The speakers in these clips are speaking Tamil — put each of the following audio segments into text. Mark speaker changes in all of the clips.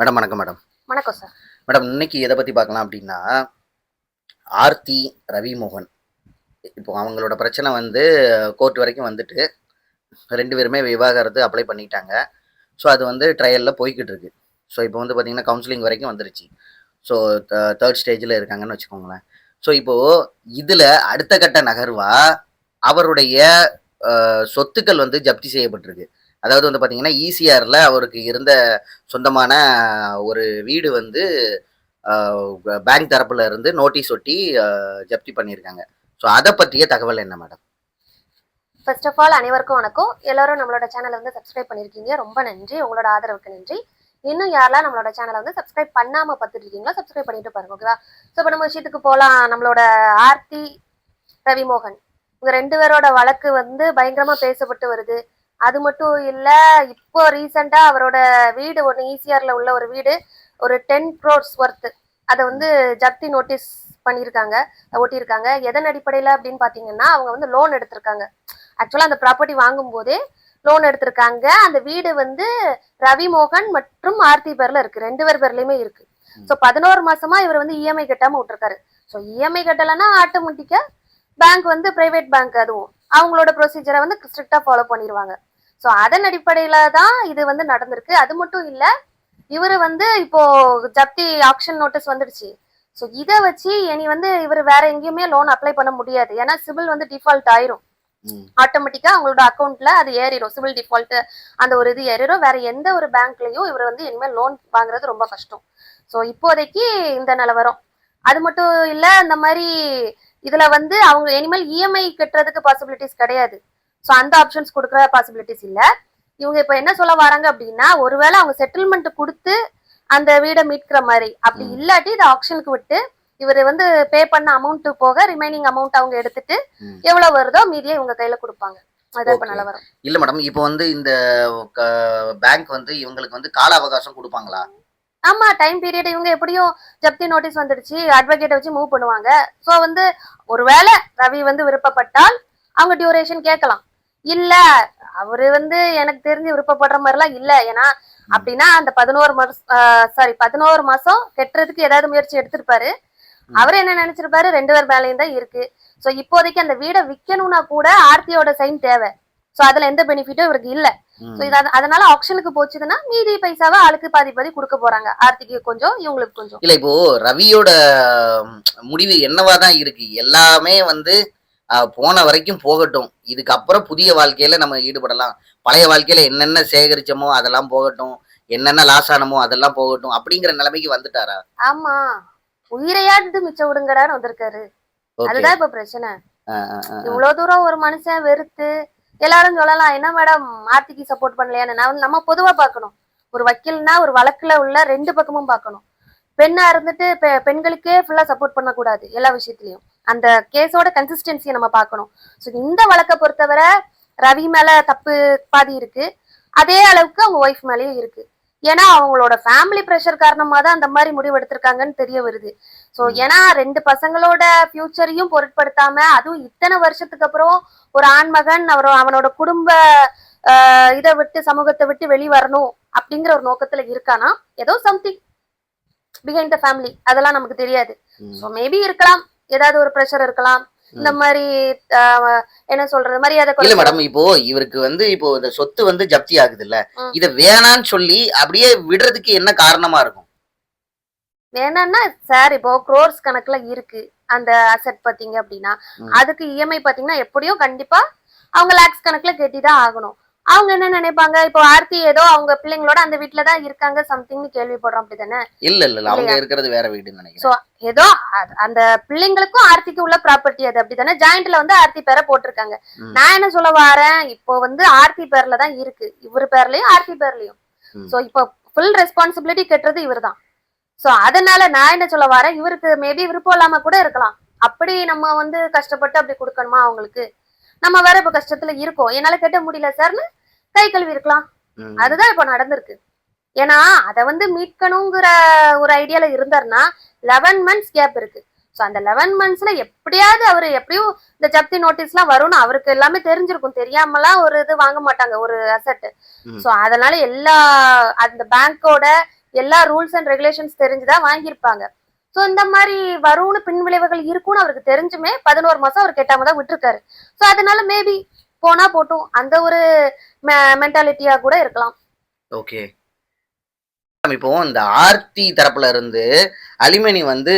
Speaker 1: மேடம் வணக்கம் மேடம்.
Speaker 2: வணக்கம் சார்.
Speaker 1: மேடம் இன்னைக்கு எதை பற்றி பார்க்கலாம் அப்படின்னா ஆர்த்தி ரவிமோகன். இப்போ அவங்களோட பிரச்சனை வந்து கோர்ட் வரைக்கும் வந்துட்டு ரெண்டு பேருமே விவாகரத்து அப்ளை பண்ணிட்டாங்க. ஸோ அது வந்து ட்ரையலில் போய்கிட்டு இருக்கு. ஸோ இப்போ வந்து பார்த்தீங்கன்னா கவுன்சிலிங் வரைக்கும் வந்துருச்சு. ஸோ தேர்ட் ஸ்டேஜில் இருக்காங்கன்னு வச்சுக்கோங்களேன். ஸோ இப்போது இதில் அடுத்த கட்ட நகர்வா அவருடைய சொத்துக்கள் வந்து ஜப்தி செய்யப்பட்டிருக்கு. அதாவது வந்து பார்த்தீங்கன்னா ஈசிஆரில் அவருக்கு இருந்த சொந்தமான ஒரு வீடு வந்து பேங்க் தரப்புல இருந்து நோட்டீஸ் ஒட்டி ஜப்தி பண்ணியிருக்காங்க ஸோ அதை பற்றிய தகவல் என்ன மேடம்
Speaker 2: ஃபர்ஸ்ட் ஆஃப் ஆல் அனைவருக்கும் வணக்கம். எல்லாரும் நம்மளோட சேனலை வந்து சப்ஸ்கிரைப் பண்ணியிருக்கீங்க ரொம்ப நன்றி. உங்களோட ஆதரவுக்கு நன்றி. இன்னும் யாரெல்லாம் நம்மளோட சேனலை வந்து சப்ஸ்கிரைப் பண்ணாமல் பார்த்துட்டு இருக்கீங்களோ சப்ஸ்கிரைப் பண்ணிட்டு பாருங்க ஓகேவா ஸோ இப்போ நம்ம விஷயத்துக்கு போகலாம் நம்மளோட ஆர்த்தி ரவிமோகன். இவங்க ரெண்டு பேரோட வழக்கு வந்து பயங்கரமாக பேசப்பட்டு வருது. அது மட்டும் இல்ல இப்போ ரீசெண்டா அவரோட வீடு ஒன்று ஈசிஆர்ல உள்ள ஒரு வீடு ஒரு டென் க்ரோர்ஸ் ஒர்த்து அதை வந்து ஜப்தி நோட்டீஸ் பண்ணியிருக்காங்க ஒட்டியிருக்காங்க. எதன் அடிப்படையில் அப்படின்னு பார்த்தீங்கன்னா அவங்க வந்து லோன் எடுத்திருக்காங்க. ஆக்சுவலாக அந்த ப்ராப்பர்ட்டி வாங்கும்போதே லோன் எடுத்திருக்காங்க. அந்த வீடு வந்து ரவிமோகன் மற்றும் ஆர்த்தி பேர்ல இருக்கு. ரெண்டு பேர் பேர்லயுமே இருக்கு. ஸோ பதினோரு மாசமா இவர் வந்து இஎம்ஐ கட்டாம விட்டுருக்காரு. ஸோ இஎம்ஐ கட்டலைன்னா ஆட்டோமேட்டிக்கா பேங்க் வந்து பிரைவேட் பேங்க் அதுவும். அவங்களோட ப்ரொசீஜரை வந்து ஸ்ட்ரிக்டா ஃபாலோ பண்ணிடுவாங்க ஸோ அதன் அடிப்படையில தான் இது வந்து நடந்திருக்கு. அது மட்டும் இல்ல இவர் வந்து இப்போ ஜப்தி ஆக்ஷன் நோட்டீஸ் வந்துடுச்சு ஸோ இதை வச்சு இனி வந்து இவர் வேற எங்கேயுமே லோன் அப்ளை பண்ண முடியாது. ஏன்னா சிபில் வந்து டிஃபால்ட் ஆயிரும். ஆட்டோமேட்டிக்கா அவங்களோட அக்கௌண்ட்ல அது ஏறிடும் சிவில் டிஃபால்ட் அந்த ஒரு இது ஏறிடும் வேற எந்த ஒரு பேங்க்லயும் இவர் வந்து இனிமேல் லோன் வாங்குறது ரொம்ப கஷ்டம். ஸோ இப்போதைக்கு இந்த நிலவரம் அது மட்டும் இல்ல இந்த மாதிரி இதுல வந்து அவங்க இனிமேல் இஎம்ஐ கட்டுறதுக்கு பாசிபிலிட்டிஸ் கிடையாது. ஸோ அந்த ஆப்ஷன்ஸ் கொடுக்குற பாசிபிலிட்டிஸ் இல்ல. இவங்க இப்போ என்ன சொல்ல வராங்க அப்படின்னா ஒருவேளை அவங்க செட்டில்மெண்ட் கொடுத்து அந்த வீடை மீட்கிற மாதிரி. அப்படி. இல்லாட்டி இதை ஆப்ஷனுக்கு விட்டு இவர் வந்து பே பண்ண அமௌண்ட் போக ரிமைனிங் அமௌண்ட் அவங்க எடுத்துட்டு. எவ்வளவு வருதோ மீதியை இவங்க கையில கொடுப்பாங்க.
Speaker 1: இல்லை மேடம் இப்போ வந்து இந்த பேங்க் வந்து இவங்களுக்கு வந்து கால அவகாசம் கொடுப்பாங்களா?
Speaker 2: ஆமா டைம் பீரியட் இவங்க எப்படியும் ஜப்தி நோட்டீஸ் வந்துடுச்சு அட்வொகேட்டை வச்சு மூவ் பண்ணுவாங்க. சோ வந்து ஒருவேளை ரவி வந்து விருப்பப்பட்டால் அவங்க டியூரேஷன் கேட்கலாம். இல்ல அவரு வந்து எனக்கு தெரிஞ்சு விருப்பப்படுற மாதிரிலாம் இல்ல. ஏன்னா அப்படின்னா அந்த பதினோரு மாசம் சாரி பதினோரு மாசம் கெட்டுறதுக்கு ஏதாவது முயற்சி எடுத்திருப்பாரு. அவர் என்ன நினைச்சிருப்பாரு? ரெண்டு பேர் மேலேயும் தான் இருக்கு. சோ இப்போதைக்கு அந்த வீடை விக்கணும்னா கூட ஆர்த்தியோட சைன் தேவை. சோ அதுல எந்த பெனிஃபிட்டும் இவருக்கு இல்ல. சோ இது அத- அதனால ஆப்ஷனுக்கு போச்சுதுன்னா மீதி பைசாவை ஆளுக்கு பாதி பாதி கொடுக்க போறாங்க. ஆர்த்திக்கு கொஞ்சம் இவங்களுக்கு கொஞ்சம்.
Speaker 1: இல்லை இப்போ ரவியோட முடிவு என்னவா தான் இருக்கு? எல்லாமே வந்து போன வரைக்கும் போகட்டும். இதுக்கப்புறம் புதிய வாழ்க்கையில நம்ம ஈடுபடலாம். பழைய வாழ்க்கையில என்னென்ன சேகரிச்சோமோ அதெல்லாம் போகட்டும். என்னென்ன லாஸ் ஆனமோ அதெல்லாம் போகட்டும் அப்படிங்கிற நிலைமைக்கு வந்துட்டாரா?
Speaker 2: ஆமா. உயிரையாட்டு மிச்சம் விடுங்கடான்னு வந்திருக்காரு. அதுதான் இப்ப பிரச்சனை. இவ்வளவு தூரம் ஒரு மனுஷன் வெறுத்து எல்லாரும் சொல்லலாம் என்ன மேடம் ஆர்த்திக்கு சப்போர்ட் பண்ணலையான்னு? நான் நம்ம பொதுவா பார்க்கணும். ஒரு வக்கீல்னா ஒரு வழக்குல உள்ள ரெண்டு பக்கமும் பார்க்கணும். பெண்ணா இருந்துட்டு பெண்களுக்கே ஃபுல்லா சப்போர்ட் பண்ணக்கூடாது எல்லா விஷயத்துலயும். அந்த கேஸோட கன்சிஸ்டன்சியை நம்ம பார்க்கணும். ஸோ இந்த வழக்கை பொறுத்தவரை ரவி மேல தப்பு பாதி இருக்கு. அதே அளவுக்கு அவங்க ஒய்ஃப் மேலயும் இருக்கு. ஏன்னா அவங்களோட ஃபேமிலி ப்ரெஷர் காரணமா தான் அந்த மாதிரி முடிவு எடுத்திருக்காங்கன்னு தெரிய வருது. ஸோ. ஏன்னா ரெண்டு பசங்களோட ஃபியூச்சரையும் பொருட்படுத்தாம அதுவும் இத்தனை வருஷத்துக்கு அப்புறம் ஒரு ஆண்மகன் அவர் அவனோட குடும்ப ஆஹ், இதை விட்டு சமூகத்தை விட்டு வெளி வரணும் அப்படிங்கிற ஒரு நோக்கத்துல இருக்கானா? ஏதோ சம்திங் பிஹைண்ட் த ஃபேமிலி அதெல்லாம் நமக்கு தெரியாது. ஸோ மேபி இருக்கலாம். ஏதாவது ஒரு ப்ரெஷர் இருக்கலாம் இந்த மாதிரி என்ன சொல்றது மரியாதை
Speaker 1: இல்ல. மேடம் இப்போ இவருக்கு வந்து இப்போ இந்த சொத்து வந்து ஜப்தி ஆகுது இல்ல. இத வேணான்னு சொல்லி அப்படியே விடுறதுக்கு என்ன காரணமா இருக்கும்
Speaker 2: என்னன்னா சார் இப்போ க்ரோர்ஸ் கணக்குல இருக்கு அந்த அசெட் பாத்தீங்க அப்படின்னா. அதுக்கு இஎம்ஐ பாத்தீங்கன்னா எப்படியும் கண்டிப்பா அவங்க லேக்ஸ் கணக்குல கட்டிதான் ஆகணும் அவங்க என்ன நினைப்பாங்க? இப்போ ஆர்த்தி ஏதோ அவங்க பிள்ளைங்களோட அந்த வீட்டுல தான் இருக்காங்க சம்திங்னு கேள்விப்படுறோம் அப்படிதானே?
Speaker 1: இல்ல இல்ல அவங்க இருக்கிறது வேற வீடுன்னு நினைக்கிறேன்.
Speaker 2: ஏதோ அந்த பிள்ளைங்களுக்கும் ஆர்த்திக்கு உள்ள ப்ராப்பர்ட்டி அது அப்படிதானே? ஜாயிண்ட்ல வந்து ஆர்த்தி பேரை போட்டிருக்காங்க. நான் என்ன சொல்ல வரேன்? இப்போ வந்து ஆர்த்தி பேர்ல தான் இருக்கு. இவர் பேர்லயும் ஆர்த்தி பேர்லயும். சோ இப்போ ஃபுல் ரெஸ்பான்சிபிலிட்டி கட்டுறது இவர்தான். சோ அதனால நான் என்ன சொல்ல வரேன்? இவருக்கு மேபி விருப்பம் இல்லாம கூட இருக்கலாம். அப்படி நம்ம வந்து கஷ்டப்பட்டு அப்படி கொடுக்கணுமா அவங்களுக்கு? நம்ம வேற இப்ப கஷ்டத்துல இருக்கோம். என்னால கட்ட முடியல சார்னு கை கழுவி இருக்கலாம். அதுதான் இப்போ நடந்திருக்கு. ஏன்னா அதை வந்து மீட்கணுங்கிற ஒரு ஐடியால இருந்தாருன்னா லெவன் மந்த்ஸ் கேப் இருக்கு. ஸோ அந்த லெவன் மந்த்ஸ்ல எப்படியாவது அவர் எப்படியும் இந்த ஜப்தி நோட்டீஸ்லாம் வரும்னு அவருக்கு எல்லாமே தெரிஞ்சிருக்கும். தெரியாமலாம் ஒரு இது வாங்க மாட்டாங்க ஒரு அசெட். ஸோ அதனால எல்லா அந்த பேங்கோட எல்லா ரூல்ஸ் அண்ட் ரெகுலேஷன்ஸ் தெரிஞ்சுதான் வாங்கியிருப்பாங்க. ஸோ இந்த மாதிரி வரும்னு பின் விளைவுகள் இருக்கும்னு அவருக்கு தெரிஞ்சுமே பதினோரு மாசம் அவர் கெட்டாம தான் விட்டுருக்காரு. ஸோ அதனால மேபி போனா போட்டும். அந்த ஒரு மென்டாலிட்டியா கூட இருக்கலாம்.
Speaker 1: ஓகே இப்போ இந்த ஆர்த்தி தரப்புல இருந்து அலிமணி வந்து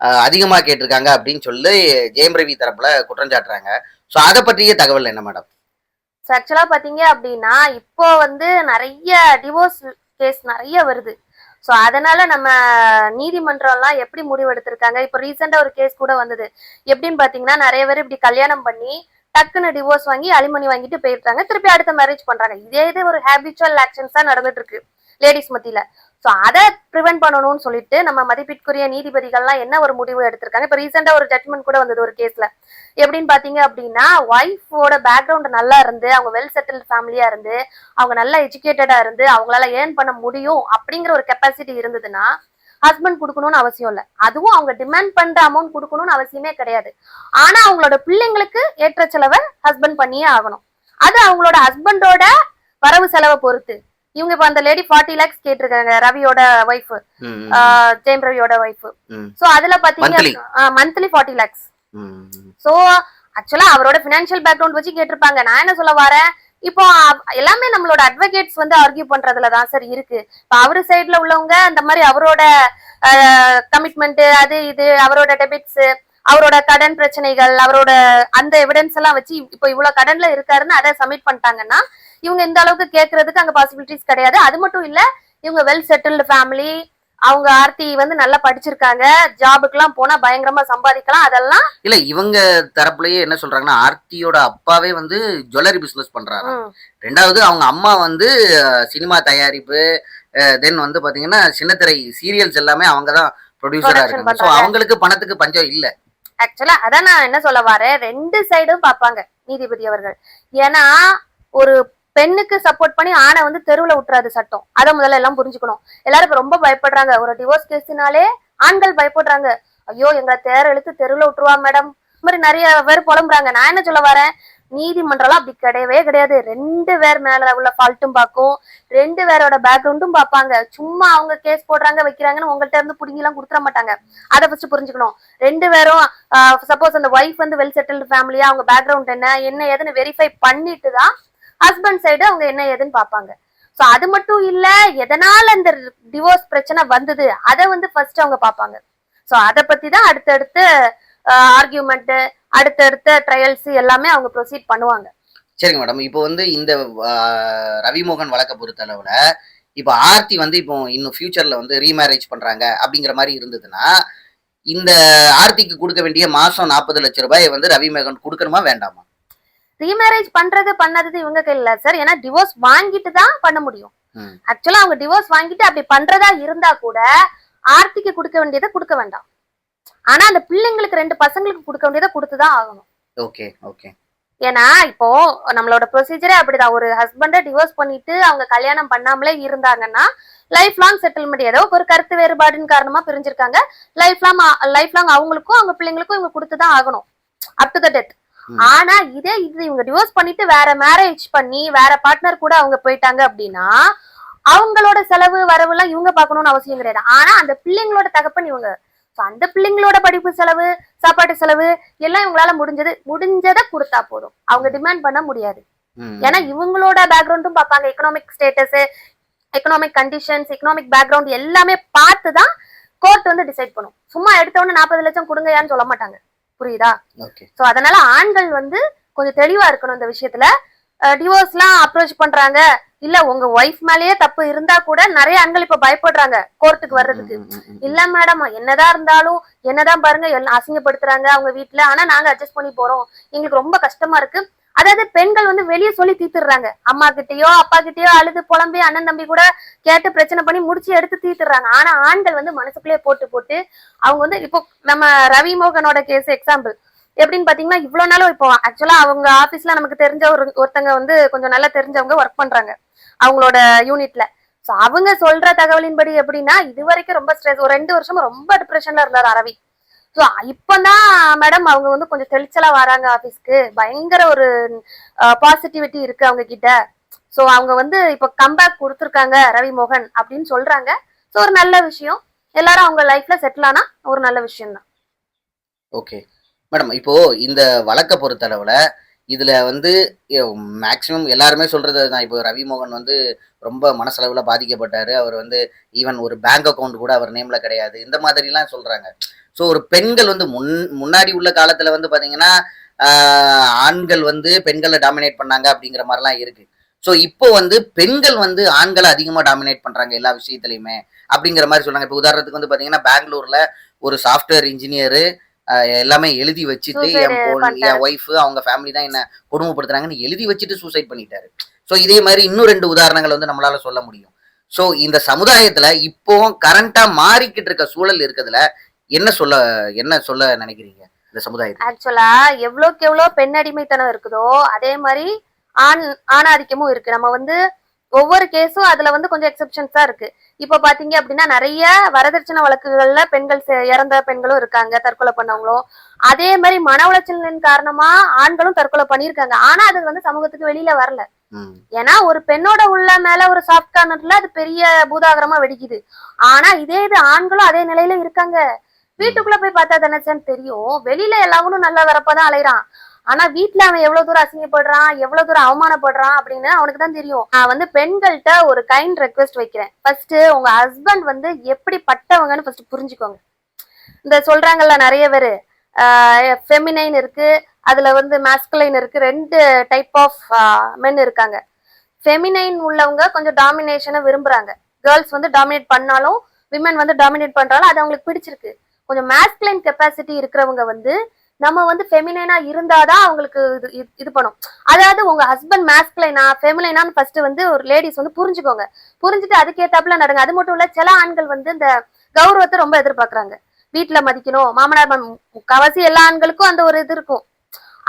Speaker 1: அஹ், அதிகமா கேட்டிருக்காங்க அப்படின்னு சொல்லி ஜெயம் ரவி தரப்புல குற்றம் சாட்டுறாங்க. ஸோ அதை பற்றிய தகவல் என்ன மேடம்?
Speaker 2: ஆக்சுவலா பாத்தீங்க அப்படின்னா இப்போ வந்து நிறைய டிவோர்ஸ் கேஸ் நிறைய வருது. ஸோ அதனால நம்ம நீதிமன்றம்லாம் எப்படி முடிவெடுத்திருக்காங்க? இப்போ ரீசெண்டாக ஒரு கேஸ் கூட வந்தது. எப்படின்னு பார்த்தீங்கன்னா நிறைய பேர் இப்படி கல்யாணம் பண்ணி டக்குன்னு டிவோர்ஸ் வாங்கி அலிமணி வாங்கிட்டு போயிடுறாங்க திருப்பி அடுத்த மேரேஜ் பண்றாங்க. இதே இது ஒரு ஹேபிச்சுவல் ஆக்ஷன்ஸா நடந்துட்டு இருக்கு. லேடிஸ் மத்தியில. ஸோ அதை ப்ரிவென்ட் பண்ணணும்னு சொல்லிட்டு நம்ம மதிப்பிற்குரிய நீதிபதிகள்லாம் என்ன ஒரு முடிவு எடுத்திருக்காங்க? இப்போ ரீசெண்டாக ஒரு ஜட்மெண்ட் கூட வந்தது ஒரு கேஸில் எப்படின்னு பார்த்தீங்க அப்படின்னா ஒய்ஃபோட பேக்ரவுண்ட் நல்லா இருந்து அவங்க வெல் செட்டில்ட் ஃபேமிலியாக இருந்து அவங்க நல்லா எஜுகேட்டடாக இருந்து அவங்களால ஏர்ன் பண்ண முடியும் அப்படிங்கிற ஒரு கெப்பாசிட்டி இருந்ததுன்னா ஹஸ்பண்ட் கொடுக்கணும்னு அவசியம் இல்லை. அதுவும் அவங்க டிமாண்ட் பண்ற அமௌண்ட் கொடுக்கணும்னு அவசியமே கிடையாது. ஆனா அவங்களோட பிள்ளைங்களுக்கு ஏற்ற செலவை ஹஸ்பண்ட் பண்ணியே ஆகணும். அது அவங்களோட ஹஸ்பண்டோட வரவு செலவை பொறுத்து. இவங்க இப்ப அந்த லேடி ஃபார்ட்டி லேக்ஸ் கேட்டிருக்காங்க ரவியோட ஒய்ஃப் ஜெயம் ரவியோட ஒய்ஃப் சோ அதுல பாத்தீங்க
Speaker 1: Monthly.
Speaker 2: Monthly forty lakhs. So actually அவரோட பினான்சியல் பேக்ரவுண்ட் வச்சு கேட்டிருப்பாங்க. நான் என்ன சொல்ல வரேன்? இப்போ எல்லாமே நம்மளோட அட்வொகேட்ஸ் வந்து ஆர்கியூ பண்றதுல தான் சார் இருக்கு. இப்போ அவரு சைடுல உள்ளவங்க அந்த மாதிரி அவரோட கமிட்மெண்ட் அது இது அவரோட டெபிட்ஸ் அவரோட கடன் பிரச்சனைகள் அவரோட அந்த எவிடன்ஸ் எல்லாம் வச்சு இப்போ இவ்வளவு கடன்ல இருக்காருன்னு அதை சப்மிட் பண்ணிட்டாங்கன்னா இவங்க இந்த அளவுக்கு கேட்கறதுக்கு அங்க பாசிபிலிட்டிஸ் கிடையாது. அது மட்டும் இல்ல இவங்க வெல் செட்டில்டு ஃபேமிலி அவங்க ஆர்த்தி வந்து நல்லா படிச்சிருக்காங்க. ஜாபுக்குலாம் போனா பயங்கரமா சம்பாதிக்கலாம். அதெல்லாம்
Speaker 1: இல்ல இவங்க தரப்புலயே என்ன சொல்றாங்கன்னா ஆர்த்தியோட அப்பாவே வந்து ஜுவல்லரி பிசினஸ் பண்றாரு
Speaker 2: ம்,
Speaker 1: ரெண்டாவது அவங்க அம்மா வந்து சினிமா தயாரிப்பு தென் வந்து பாத்தீங்கன்னா சின்னத்திரை சீரியல்ஸ் எல்லாமே அவங்க தான் ப்ரொடியூசரா இருக்காங்க. ஸோ
Speaker 2: பண்றாங்க.
Speaker 1: அவங்களுக்கு பணத்துக்கு பஞ்சம் இல்ல.
Speaker 2: ஆக்சுவலா அதான் நான் என்ன சொல்ல வரேன். ரெண்டு சைடும் பார்ப்பாங்க நீதிபதி அவர்கள். ஏன்னா ஒரு பெண்ணுக்கு சப்போர்ட் பண்ணி ஆணை வந்து தெருவில் விட்டுறாது சட்டம். அதை முதல்ல எல்லாம் புரிஞ்சுக்கணும். எல்லாரும் இப்போ ரொம்ப பயப்படுறாங்க. ஒரு டிவோர்ஸ் கேஸ்னாலே ஆண்கள் பயப்படுறாங்க. ஐயோ எங்களை தேர இழுத்து தெருவில் விட்டுருவா மேடம் இந்த மாதிரி நிறைய பேர் புலம்புறாங்க. நான் என்ன சொல்ல வரேன்? நீதிமன்றம்லாம் அப்படி கிடையவே கிடையாது. ரெண்டு பேர் மேல உள்ள ஃபால்ட்டும் பார்க்கும். ரெண்டு பேரோட பேக்ரவுண்டும் பார்ப்பாங்க. சும்மா அவங்க கேஸ் போடுறாங்க வைக்கிறாங்கன்னு உங்கள்கிட்ட இருந்து பிடிங்கிலாம் கொடுத்துட மாட்டாங்க. அதை ஃபர்ஸ்ட் புரிஞ்சுக்கணும். ரெண்டு பேரும் சப்போஸ் அந்த ஒய்ஃப் வந்து வெல் செட்டில்டு ஃபேமிலியா அவங்க பேக்ரவுண்ட் என்ன என்ன ஏதுன்னு வெரிஃபை பண்ணிட்டு தான் ஹஸ்பண்ட் சைடு அவங்க என்ன ஏதுன்னு பார்ப்பாங்க. ஸோ அது மட்டும் இல்ல எதனால அந்த டிவோர்ஸ் பிரச்சனை வந்தது அதை வந்து ஃபர்ஸ்ட் அவங்க பார்ப்பாங்க. ஸோ அதை பத்தி தான் அடுத்தடுத்த ஆர்கியூமெண்ட் அடுத்தடுத்த ட்ரையல்ஸ் எல்லாமே அவங்க ப்ரொசீட் பண்ணுவாங்க.
Speaker 1: சரிங்க மேடம் இப்போ வந்து இந்த ரவிமோகன் வழக்கை பொறுத்தளவுல இப்போ ஆர்த்தி வந்து இப்போ இன்னும் ஃபியூச்சர்ல வந்து ரீமேரேஜ் பண்றாங்க அப்படிங்கிற மாதிரி இருந்ததுன்னா இந்த ஆர்த்திக்கு கொடுக்க வேண்டிய மாசம் நாற்பது லட்சம் ரூபாயை வந்து ரவிமோகன் கொடுக்கணுமா வேண்டாமா?
Speaker 2: ரீமேரேஜ் பண்றது பண்ணாதது இவங்க கையில் சார் ஏன்னா டிவோர்ஸ் வாங்கிட்டு தான் பண்ண முடியும். ஆக்சுவலா அவங்க டிவோர்ஸ் வாங்கிட்டு அப்படி பண்றதா இருந்தா கூட ஆர்த்திக்கு கொடுக்க வேண்டியதை கொடுக்க வேண்டாம். ஆனா அந்த பிள்ளைங்களுக்கு ரெண்டு பசங்களுக்கு கொடுக்க வேண்டியதை கொடுத்துதான் ஆகணும்.
Speaker 1: Okay okay.
Speaker 2: ஏன்னா இப்போ நம்மளோட ப்ரொசீஜரே அப்படிதான். ஒரு ஹஸ்பண்டை டிவோர்ஸ் பண்ணிட்டு அவங்க கல்யாணம் பண்ணாமலே இருந்தாங்கன்னா லைஃப் லாங் செட்டில்மெண்ட் ஏதோ ஒரு கருத்து வேறுபாடின் காரணமா பிரிஞ்சிருக்காங்க. லைஃப் லாங் லைஃப் லாங் அவங்களுக்கும் அவங்க பிள்ளைங்களுக்கும் இவங்க கொடுத்துதான் ஆகணும். Up to the death. ஆனா இதே இது இவங்க டிவோர்ஸ் பண்ணிட்டு வேற மேரேஜ் பண்ணி வேற பார்ட்னர் கூட அவங்க போயிட்டாங்க அப்படின்னா அவங்களோட செலவு வரவுலாம் இவங்க பார்க்கணும்னு அவசியம் கிடையாது. ஆனா அந்த பிள்ளைங்களோட தகப்பன் இவங்க. அந்த பிள்ளைங்களோட படிப்பு செலவு சாப்பாட்டு செலவு எல்லாம் இவங்களால முடிஞ்சது. முடிஞ்சதை கொடுத்தா போதும். அவங்க டிமாண்ட் பண்ண முடியாது. ஏன்னா இவங்களோட பேக்ரவுண்டும் பார்ப்பாங்க. Economic status economic conditions economic background எல்லாமே பார்த்து தான் கோர்ட் வந்து டிசைட் பண்ணும். சும்மா எடுத்த உடனே நாற்பது லட்சம் கொடுங்கயான்னு சொல்ல மாட்டாங்க. புரியுதா? சோ அதனால ஆண்கள் வந்து கொஞ்சம் தெளிவா இருக்கணும் இந்த விஷயத்துல. டிவோர்ஸ்லாம் அப்ரோச் பண்றாங்க. இல்ல உங்க ஒய்ஃப் மேலேயே தப்பு இருந்தா கூட நிறைய ஆண்கள் இப்ப பயப்படுறாங்க கோர்ட்டுக்கு வர்றதுக்கு. இல்ல மேடம் என்னதான் இருந்தாலும் என்னதான் பாருங்க எல்லாம் அசிங்கப்படுத்துறாங்க அவங்க வீட்ல. ஆனா நாங்க அட்ஜஸ்ட் பண்ணி போறோம். எங்களுக்கு ரொம்ப கஷ்டமா இருக்கு. அதாவது பெண்கள் வந்து வெளியே சொல்லி தீத்துறாங்க. அம்மா கிட்டயோ அப்பா கிட்டயோ அழுது புலம்பி அண்ணன் தம்பி கூட கேட்டு பிரச்சனை பண்ணி முடிச்சு எடுத்து தீத்துறாங்க. ஆனா ஆண்கள் வந்து மனசுக்குள்ளேயே போட்டு போட்டு அவங்க வந்து இப்போ நம்ம ரவி மோகனோட கேஸ் எக்ஸாம்பிள் எப்படின்னு பாத்தீங்கன்னா இவ்வளவு நாளும் இப்போ ஆக்சுவலா அவங்க ஆபீஸ்ல நமக்கு தெரிஞ்ச ஒரு ஒருத்தங்க வந்து கொஞ்சம் நல்லா தெரிஞ்சவங்க ஒர்க் பண்றாங்க. அவங்களோட யூனிட்ல சோ அவங்க சொல்ற தகவலின்படி எப்படின்னா இது வரைக்கும் ரொம்ப ஸ்ட்ரெஸ் ஒரு ரெண்டு வருஷமா ரொம்ப டிப்ரெஷன்ல இருந்தார் அரவி ஸோ இப்போதான் மேடம் அவங்க வந்து கொஞ்சம் தெளிச்சலா வராங்க ஆஃபீஸ்க்கு பயங்கர ஒரு பாசிட்டிவிட்டி இருக்கு அவங்க கிட்ட ஸோ அவங்க வந்து இப்போ கம்பேக் கொடுத்துருக்காங்க ரவி மோகன் அப்படின்னு சொல்றாங்க. ஸோ ஒரு நல்ல விஷயம். எல்லாரும் அவங்க லைஃப்ல செட்டில் ஆனா ஒரு நல்ல விஷயம் தான்
Speaker 1: ஓகே மேடம் இப்போ இந்த வழக்கை பொறுத்தளவுல இதில் வந்து மேக்சிமம் எல்லாருமே சொல்கிறது தான் இப்போ ரவி மோகன் வந்து ரொம்ப மனசளவில் பாதிக்கப்பட்டார். அவர் வந்து ஈவன் ஒரு பேங்க் அக்கௌண்ட் கூட அவர் நேமில் கிடையாது. இந்த மாதிரிலாம் சொல்கிறாங்க ஸோ ஒரு பெண்கள் வந்து முன் முன்னாடி உள்ள காலத்தில் வந்து பார்த்தீங்கன்னா ஆண்கள் வந்து பெண்களை டாமினேட் பண்ணாங்க அப்படிங்கிற மாதிரிலாம் இருக்குது ஸோ இப்போ வந்து பெண்கள் வந்து ஆண்களை அதிகமாக டாமினேட் பண்ணுறாங்க எல்லா விஷயத்துலையுமே அப்படிங்கிற மாதிரி சொல்கிறாங்க இப்போ உதாரணத்துக்கு வந்து பார்த்தீங்கன்னா பெங்களூரில் ஒரு சாஃப்ட்வேர் இன்ஜினியரு எல்லாமே எழுதி வச்சுட்டு என் பொண்ணு. என் ஒய்ஃப் அவங்க ஃபேமிலி தான் என்ன கொடுமைப்படுத்துறாங்கன்னு எழுதி வச்சுட்டு சூசைட் பண்ணிட்டாரு. ஸோ இதே மாதிரி இன்னும் ரெண்டு உதாரணங்கள் வந்து நம்மளால சொல்ல முடியும். ஸோ இந்த சமுதாயத்துல இப்போ கரண்டா மாறிக்கிட்டு இருக்க சூழல் இருக்கிறதுல என்ன சொல்ல என்ன சொல்ல நினைக்கிறீங்க இந்த சமுதாயத்தை
Speaker 2: ஆக்சுவலா எவ்வளோக்கு எவ்வளோ பெண் அடிமைத்தனம் இருக்குதோ அதே மாதிரி ஆண் ஆணாதிக்கமும் இருக்கு. நம்ம வந்து ஒவ்வொரு கேஸும் அதுல வந்து கொஞ்சம் எக்ஸெப்ஷன்ஸா இருக்கு. இப்ப பாத்தீங்க அப்படின்னா நிறைய வரதட்சணை வழக்குகள்ல பெண்கள் இறந்த பெண்களும் இருக்காங்க தற்கொலை பண்ணவங்களும். அதே மாதிரி மன உளைச்சலின் காரணமா ஆண்களும் தற்கொலை பண்ணியிருக்காங்க. ஆனா அது வந்து சமூகத்துக்கு வெளியில வரல. ஏன்னா ஒரு பெண்ணோட உள்ள மேல ஒரு சாஃப்ட் கார்னர்ல அது பெரிய பூதாகரமா வெடிக்குது. ஆனா இதே இது ஆண்களும் அதே நிலையில இருக்காங்க. வீட்டுக்குள்ள போய் பார்த்தா தானேச்சான்னு தெரியும். வெளியில எல்லாவனும் நல்லா வரப்பதான் அலைறான். ஆனா வீட்டுல அவன் எவ்வளவு தூரம் அசிங்கப்படுறான் எவ்வளவு தூரம் அவமானப்படுறான் அப்படின்னு அவனுக்கு தான் தெரியும். நான் வந்து பெண்கள்கிட்ட ஒரு கைண்ட் ரெக்வெஸ்ட் வைக்கிறேன். ஃபர்ஸ்ட் உங்க ஹஸ்பண்ட் வந்து எப்படி பட்டவங்கன்னு ஃபர்ஸ்ட் புரிஞ்சுக்கோங்க. இந்த சொல்றாங்கல்ல நிறைய பேரு ஃபெமினைன் இருக்கு அதுல வந்து மாஸ்குலைன் இருக்கு ரெண்டு டைப் ஆஃப் மென் இருக்காங்க. ஃபெமினைன் உள்ளவங்க கொஞ்சம் டாமினேஷனை விரும்புறாங்க. கேர்ள்ஸ் வந்து டாமினேட் பண்ணாலும் விமன் வந்து டாமினேட் பண்றாலும் அது அவங்களுக்கு பிடிச்சிருக்கு. கொஞ்சம் மேஸ்குலைன் கெப்பாசிட்டி இருக்கிறவங்க வந்து நம்ம வந்து ஃபெமினைனா இருந்தாதான் அவங்களுக்கு இது இது- இது பண்ணும். அதாவது உங்க ஹஸ்பண்ட் மேஸ்க்லைனா ஃபெமினைனான்னு ஃபர்ஸ்ட் வந்து ஒரு லேடிஸ் வந்து புரிஞ்சுக்கோங்க. புரிஞ்சுட்டு அதுக்கேத்தாப்புல நடங்க. அது மட்டும் இல்ல சில ஆண்கள் வந்து இந்த கௌரவத்தை ரொம்ப எதிர்பார்க்கறாங்க. வீட்டுல மதிக்கணும் மாமனார் முக்காவாசி எல்லா ஆண்களுக்கும் அந்த ஒரு இது இருக்கும்.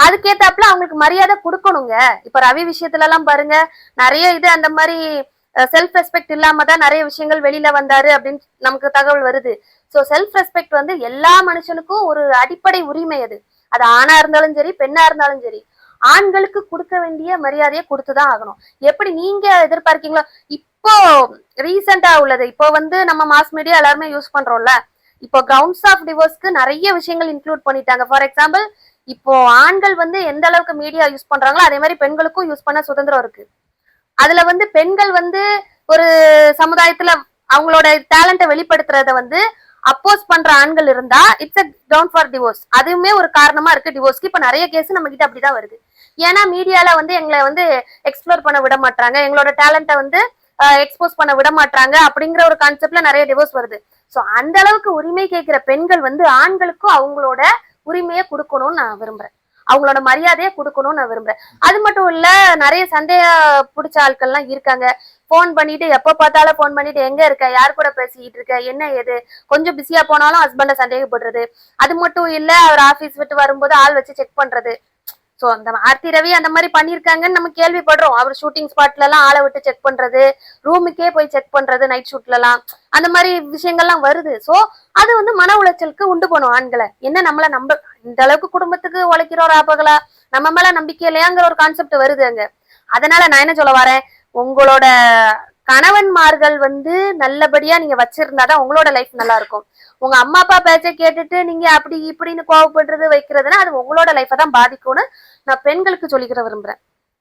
Speaker 2: அதுக்கேத்தாப்புல அவங்களுக்கு மரியாதை கொடுக்கணுங்க. இப்ப ரவி விஷயத்துல எல்லாம் பாருங்க நிறைய இது அந்த மாதிரி செல்ஃப் ரெஸ்பெக்ட் இல்லாம தான் நிறைய விஷயங்கள் வெளியில வந்தாரு அப்படின்னு நமக்கு தகவல் வருது. ஸோ செல்ஃப் ரெஸ்பெக்ட் வந்து எல்லா மனுஷனுக்கும் ஒரு அடிப்படை உரிமை அது. அது ஆணா இருந்தாலும் சரி பெண்ணா இருந்தாலும் சரி. ஆண்களுக்கு கொடுக்க வேண்டிய மரியாதையை கொடுத்துதான் ஆகணும். எப்படி நீங்க எதிர்பார்க்கீங்களோ இப்போ ரீசெண்டா உள்ளது. இப்போ வந்து நம்ம மாஸ் மீடியா எல்லாருமே யூஸ் பண்றோம்ல. இப்போ கிரவுண்ட்ஸ் ஆஃப் டிவோர்ஸ்க்கு நிறைய விஷயங்கள் இன்க்ளூட் பண்ணிட்டாங்க. ஃபார் எக்ஸாம்பிள் இப்போ ஆண்கள் வந்து எந்த அளவுக்கு மீடியா யூஸ் பண்றாங்களோ அதே மாதிரி பெண்களுக்கும் யூஸ் பண்ண சுதந்திரம் இருக்கு. அதுல வந்து பெண்கள் வந்து ஒரு சமுதாயத்துல அவங்களோட டேலண்ட்டை வெளிப்படுத்துறத வந்து அப்போஸ் பண்ற ஆண்கள் இருந்தா it's a down for divorce அதுவுமே ஒரு காரணமா இருக்கு டிவோர்ஸ்க்கு இப்ப நிறைய கேஸ் நம்ம கிட்ட அப்படிதான் வருது. ஏன்னா மீடியால வந்து எங்களை வந்து எக்ஸ்ப்ளோர் பண்ண விட மாட்டாங்க எங்களோட டேலண்ட்டை வந்து எக்ஸ்போஸ் பண்ண விட மாட்டாங்க அப்படிங்கிற ஒரு கான்செப்ட்ல நிறைய டிவோர்ஸ் வருது. ஸோ அந்த அளவுக்கு உரிமை கேட்கிற பெண்கள் வந்து ஆண்களுக்கும் அவங்களோட உரிமையை கொடுக்கணும்னு நான் விரும்புறேன். அவங்களோட மரியாதையை கொடுக்கணும்னு நான் விரும்புறேன். அது மட்டும் இல்ல நிறைய சந்தேக பிடிச்ச ஆட்கள்லாம் இருக்காங்க. ஃபோன் பண்ணிட்டு எப்போ பார்த்தாலும் ஃபோன் பண்ணிட்டு எங்க இருக்க யார் கூட பேசிக்கிட்டு இருக்க என்ன ஏது கொஞ்சம் பிஸியா போனாலும் ஹஸ்பண்ட சந்தேகப்படுறது. அது மட்டும் இல்ல அவர் ஆபீஸ் விட்டு வரும்போது ஆள் வச்சு செக் பண்றது. சோ அந்த ஆர்த்தி ரவி அந்த மாதிரி பண்ணியிருக்காங்கன்னு நம்ம கேள்விப்படுறோம். அவர் ஷூட்டிங் ஸ்பாட்லலாம் ஆளை விட்டு செக் பண்றது ரூமுக்கே போய் செக் பண்றது நைட் ஷூட்லலாம் அந்த மாதிரி விஷயங்கள்லாம் வருது. சோ அது வந்து மன உளைச்சலுக்கு உண்டு பண்ணும் ஆண்களை. என்ன நம்மளை நம்ப இந்த அளவுக்கு குடும்பத்துக்கு உழைக்கிறோம் ராப்பகலா. நம்ம மேல நம்பிக்கை இல்லையாங்கிற ஒரு கான்செப்ட் வருது அங்க. அதனால நான் என்ன சொல்ல வரேன்? உங்களோட கணவன்மார்கள் வந்து நல்லபடியா நீங்க வச்சிருந்தாதான் உங்களோட லைஃப் நல்லா இருக்கும். உங்க அம்மா அப்பா பேச்சை கேட்டுட்டு நீங்க அப்படி இப்படின்னு கோவப்படுறது வைக்கிறதுனா அது உங்களோட லைஃபை தான் பாதிக்கும்னு நான் பெண்களுக்கு சொல்லிக்கிற விரும்புறேன்.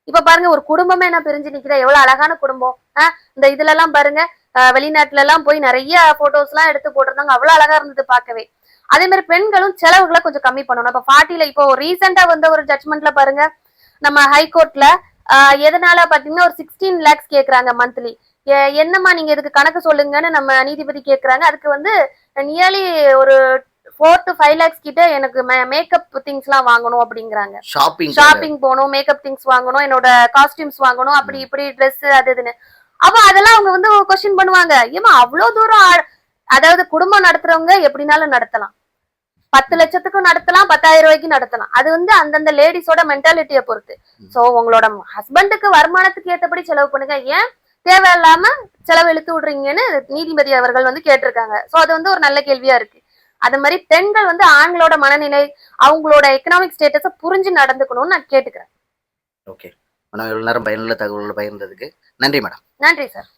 Speaker 2: இப்ப பாருங்க ஒரு குடும்பமே நான் பிரிஞ்சு நிக்கிறேன் எவ்வளவு அழகான குடும்பம். ஆஹ் இந்த இதுல எல்லாம் பாருங்க வெளிநாட்டுல எல்லாம் போய் நிறைய போட்டோஸ் எல்லாம் எடுத்து போட்டிருந்தாங்க. அவ்வளவு அழகா இருந்தது பார்க்கவே. அதே மாதிரி பெண்களும் செலவுகளை கொஞ்சம் கம்மி பண்ணணும். இப்ப ஃபார்ட்டில இப்போ ரீசெண்டா வந்த ஒரு ஜட்மெண்ட்ல பாருங்க. நம்ம ஹைகோர்ட்ல எதனால பாத்தீங்கன்னா ஒரு சிக்ஸ்டீன் லேக்ஸ் கேக்குறாங்க மந்த்லி என்னம்மா நீங்க இதுக்கு கணக்கு சொல்லுங்கன்னு நம்ம நீதிபதி கேக்குறாங்க. அதுக்கு வந்து நியர்லி ஒரு ஃபோர் டு ஃபைவ் லேக்ஸ் கிட்ட எனக்கு மேக்கப் திங்ஸ் எல்லாம் வாங்கணும் அப்படிங்கிறாங்க.
Speaker 1: ஷாப்பிங்
Speaker 2: ஷாப்பிங் போகணும் மேக்கப் திங்ஸ் வாங்கணும் என்னோட காஸ்டியூம்ஸ் வாங்கணும் அப்படி இப்படி Dress அது இதுன்னு. அப்ப அதெல்லாம் அவங்க வந்து கொஸ்டின் பண்ணுவாங்க. ஏமா அவ்வளவு தூரம் அதாவது குடும்பம் நடத்துறவங்க எப்படினாலும் நடத்தலாம். பத்து லட்சத்துக்கும் நடத்தலாம் பத்தாயிரம் ரூபாய்க்கு நடத்தலாம். அது வந்து அந்தந்த லேடிஸோட மென்டாலிட்டியை பொறுத்து. சோ உங்களோட ஹஸ்பண்டுக்கு வருமானத்துக்கு ஏத்தபடி செலவு பண்ணுங்க. ஏன்? தேவையில்லாம செலவு இழுத்து விடுறீங்கன்னு நீதிபதி அவர்கள் வந்து கேட்டிருக்காங்க. சோ அது வந்து ஒரு நல்ல கேள்வியா இருக்கு. அது மாதிரி பெண்கள் வந்து ஆண்களோட மனநிலை அவங்களோட எக்கனாமிக் ஸ்டேட்டஸ புரிஞ்சு நடந்துக்கணும்னு நான் கேட்டுக்கிறேன்.
Speaker 1: ஓகே இவ்வளோ நேரம் பயனுள்ள தகவல்களை பகிர்ந்ததுக்கு நன்றி மேடம்.
Speaker 2: நன்றி சார்